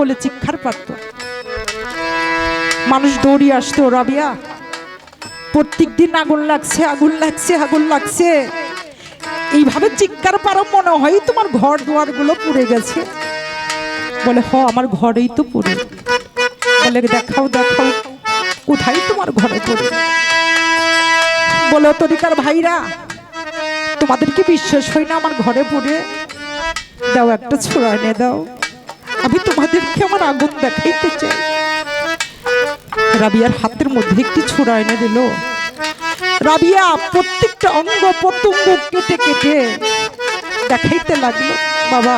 বলে চিক্ষার পারত। মানুষ দৌড়িয়ে আসতো, রাবিয়া প্রত্যেক দিন আগুন লাগছে আগুন লাগছে আগুন লাগছে। এইভাবে চিৎকার পারো মনে হয় তোমার ঘর দুয়ারগুলো পুড়ে গেছে। বলে, হ, আমার ঘরেই তো পুড়ে। বলে, দেখাও দেখাও, কোথায় তোমার ঘরে পড়ে? বলে তরিকার ভাইরা, তোমাদের কি বিশ্বাস হয় না আমার ঘরে পড়ে? দাও একটা ছোড়া এনে দাও। আমি তোমাদেরকে আমার আগুন দেখাইতে চাই? রাবিয়ার হাতের মধ্যে একটি ছোড়া এনে দিল। রাবিয়া, প্রত্যেকটা অঙ্গ প্রত্যঙ্গ কেটে কেটে দেখাইতে লাগল, বাবা,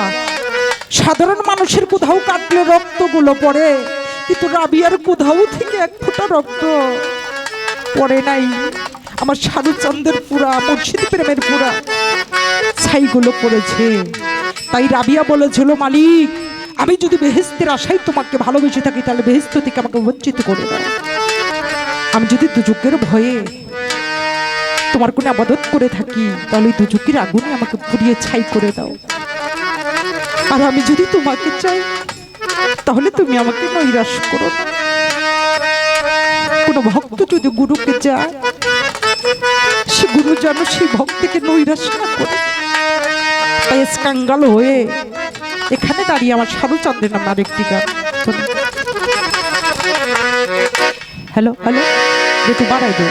সাধারণ মানুষের কোথাও কাটলে রক্তগুলো পড়ে, কিন্তু রাবিয়ার কোথাও থেকে এক ফোঁটা রক্ত পড়ে নাই। আমার সাধুচন্দ্রের পুরা, মুর্শিদ প্রেমের পুরা ছাইগুলো পড়েছে। তাই রাবিয়া বলেছিল, মালিক আমি যদি বেহেস্তের আশায় তোমাকে ভালোবেসে থাকি, তাহলে বেহেস্ত থেকে আমাকে বঞ্চিত করে দাও। আমি যদি দুযুগের ভয়ে তোমার কোনো আবাদত করে থাকি, তাহলে ওই দুযুগের আগুনে আমাকে পুড়িয়ে ছাই করে দাও। আর আমি যদি তোমাকে চাই, তাহলে তুমি আমাকে নৈরাশ করো কোনো ভক্ত যদি গুরুকে চায়, সে গুরু যেন সেই ভক্তকে নৈরাশ না করে। স্কাঙ্গাল হয়ে এখানে দাঁড়িয়ে আমার সাধুচন্দ্রের নাম আরেকটি গান। হ্যালো হ্যালো একটু বাড়াই দেব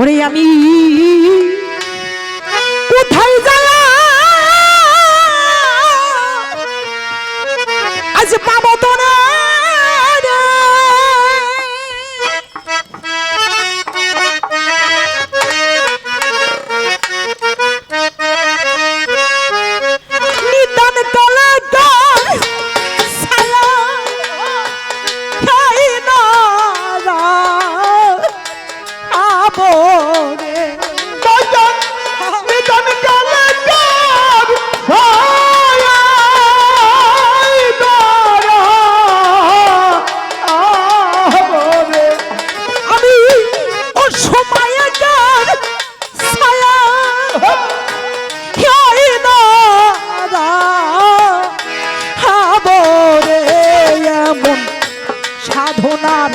ওরে আমি কোথায় এমন সাধনার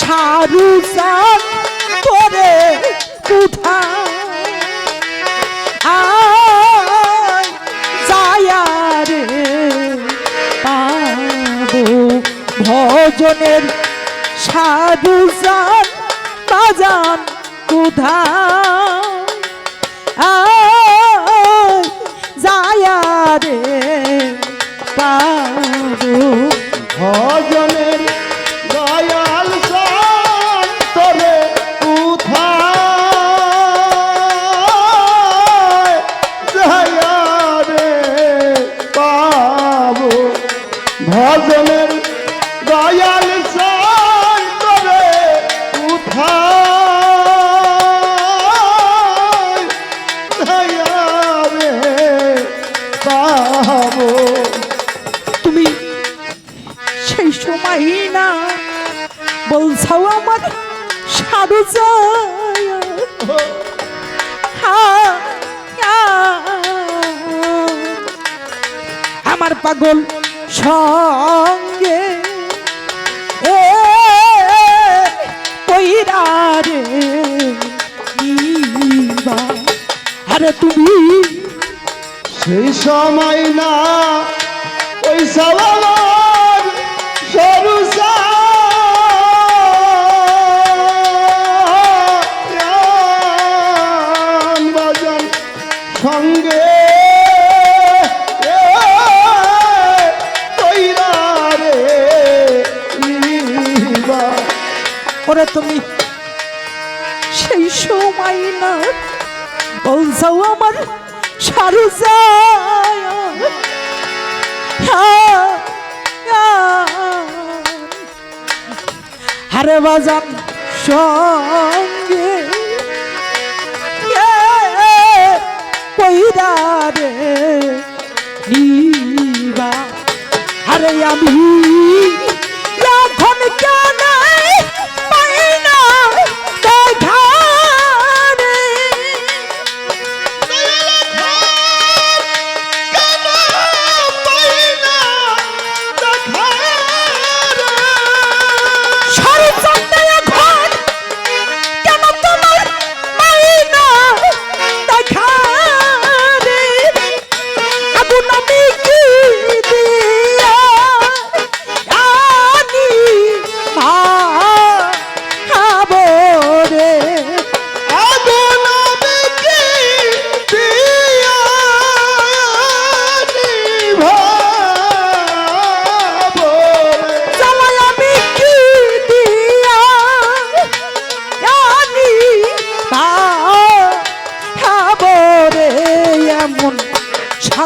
সারু করে পাবো ভজনের সাধু সার বাজান কোথায় ভজনের দয়াল তোরে উঠায় রে পাবো ভজনের আমার পাগল সঙ্গে। আরে তুমি সেই সময় না ওই সালামার বলছাও আমার সারু হারে বাজান সঙ্গে কইরা রে নিবা? আরে আমি এখন কেন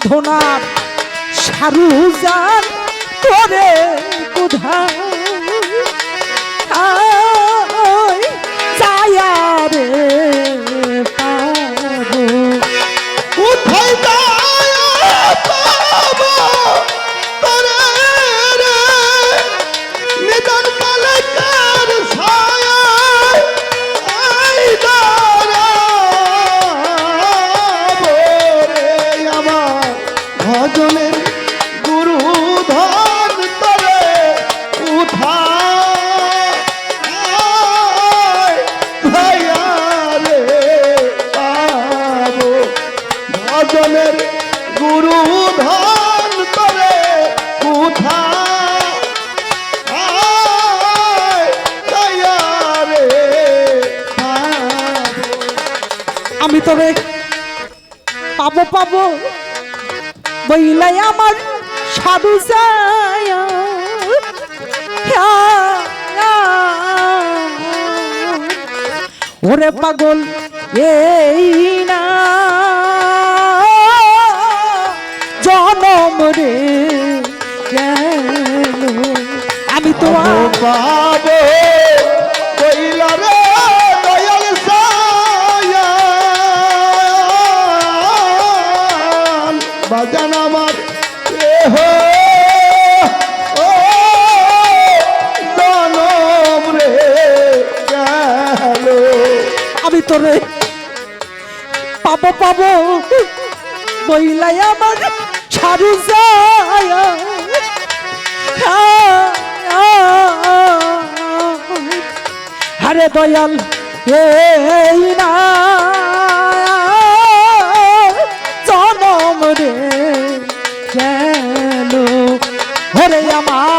সাধনার সারু যান করে কোথায়? চায়া রে। পাবো পাবো। বইলাই আমার সাধু ওরে পাগল এই না। জনম রে আমি তো আমি তোরে পাবো পাবো। বইলাই আমার যায়। আরে দয়াল, এই না। জনম রে গেল ওরে আমার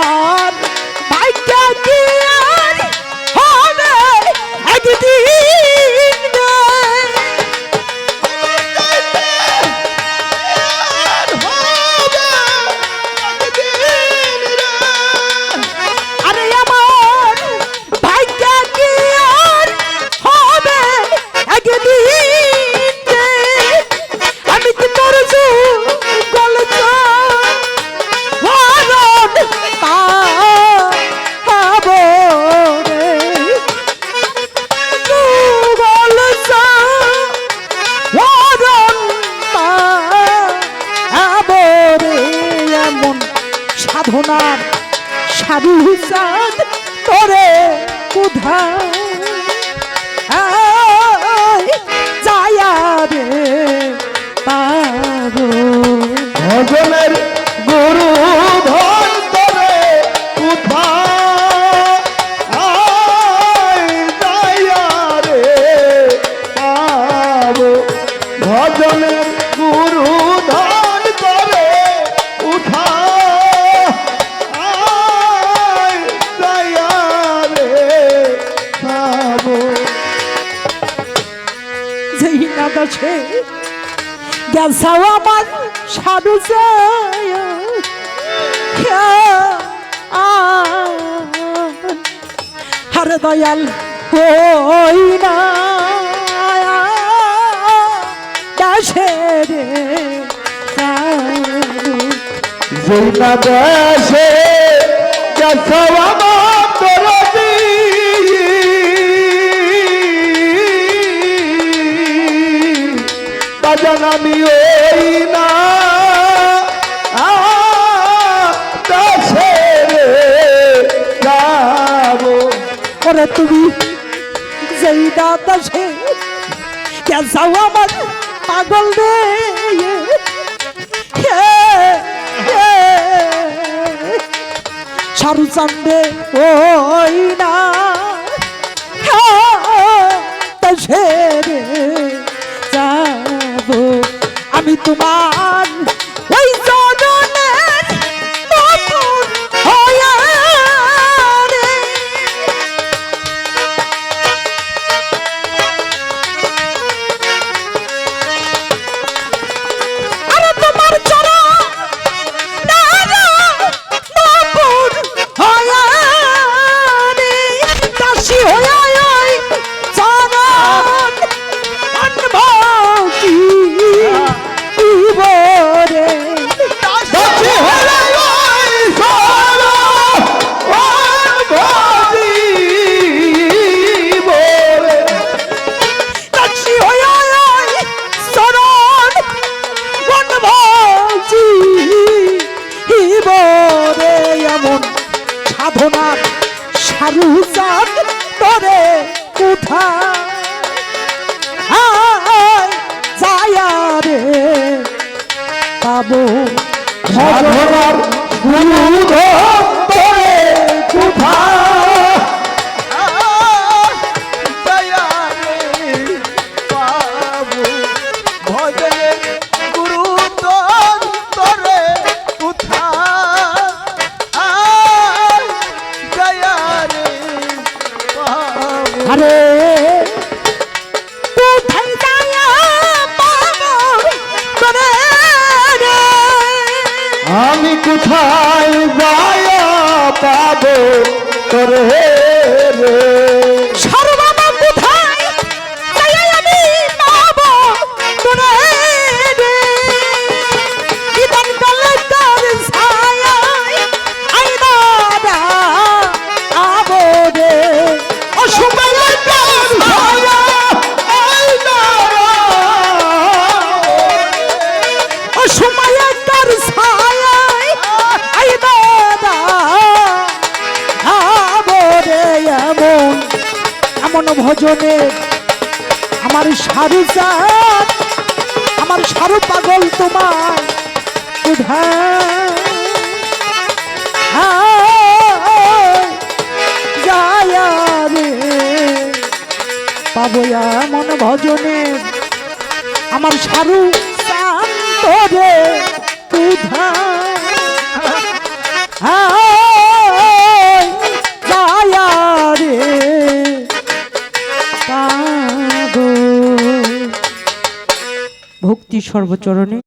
সাধনার সাধু সাধ তোরে কোথায় যায়া রে ভজনের গুরু ভজনের গেছাও আমার সাধু হরে দয়াল হই না। রে জৈনা দেশে গেছো আমার বাজান আমি ওই না। আ, দেশে রে যাব। ওরে তুমি যেই দাদাসে গেছাও আমার পাগল রে? সারু চান্দে ওই না। তোমার সারু চাঁদ তোরে কোথা যায়া রে পাবো আমি কোথায় যায়া পাবো? করে রে। ভজনে। আমার সারু চাঁদ আমার সারু পাগল তোমার। পাবো এমন ভজনে। আমার সারু শান্ত রে। তুধা সর্বচরণে